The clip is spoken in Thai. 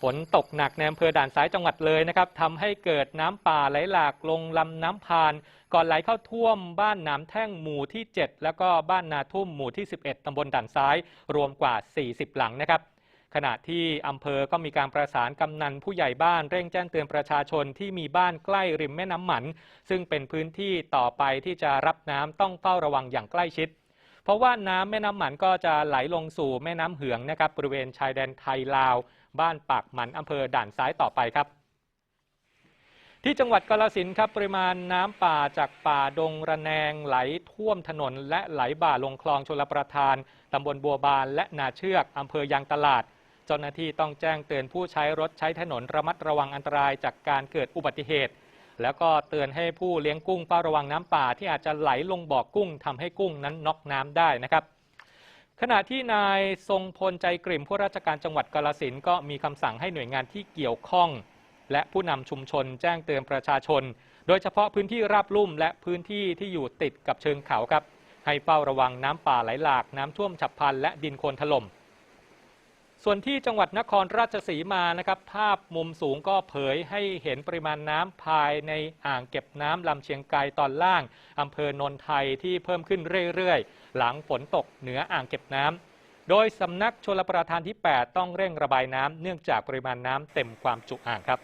ฝนตกหนักในอำเภอด่านซ้ายจังหวัดเลยนะครับทำให้เกิดน้ำป่าไหลหลากลงลำน้ำพาน ก่อนไหลเข้าท่วมบ้านน้ำแท่งหมู่ที่ 7 แล้วก็บ้านนาทุ่มหมู่ที่ 11ตำบลด่านซ้าย รวมกว่า 40 หลังนะครับขณะที่อำเภอก็มีการประสานกำนันผู้ใหญ่บ้านเร่งแจ้งเตือนประชาชนที่มีบ้านใกล้ริมแม่น้ำหมัน ซึ่งเป็นพื้นที่ต่อไปที่จะรับน้ำต้องเฝ้าระวังอย่างใกล้ชิด เพราะว่าน้ำแม่น้ำหมันก็จะไหลลงสู่แม่น้ำเหืองนะครับบริเวณชายแดนไทยลาว บ้านปากหมันอำเภอด่านซ้ายต่อไปครับ ที่จังหวัดกาฬสินครับปริมาณน้ำป่าจากป่าดงระแนงไหลท่วมถนน และไหลบ่าลงคลองชลประทานตำบลบัวบานและนาเชือกอำเภอยางตลาดเจ้าหน้าที่ต้องแจ้งเตือนผู้ใช้รถใช้ถนนระมัดระวังอันตรายจากการเกิดอุบัติเหตุ แล้วก็เตือนให้ผู้เลี้ยงกุ้งเฝ้าระวังน้ำป่าที่อาจจะไหลลงบ่อกุ้งทำให้กุ้งนั้นน็อกน้ำได้นะครับ ขณะที่นายทรงพลใจกริ่มผู้ราชการจังหวัดกาลสินก็มีคำสั่งให้หน่วยงานที่เกี่ยวข้อง และผู้นำชุมชนแจ้งเตือนประชาชน โดยเฉพาะพื้นที่ราบลุ่มและพื้นที่ที่อยู่ติดกับเชิงเขาครับ ให้เฝ้าระวังน้ำป่าไหลหลากน้ำท่วมฉับพลันและดินโคลนถล่ม ส่วนที่จังหวัดนครราชสีมานะครับ ภาพมุมสูงก็เผยให้เห็นปริมาณน้ำภายในอ่างเก็บน้ำลำเชียงไกรตอนล่างอำเภอโนนไทยที่เพิ่มขึ้นเรื่อยๆ หลังฝนตกเหนืออ่างเก็บน้ำโดยสำนักชลประทานที่ 8 ต้องเร่งระบายน้ำเนื่องจากปริมาณน้ำเต็มความจุอ่างครับ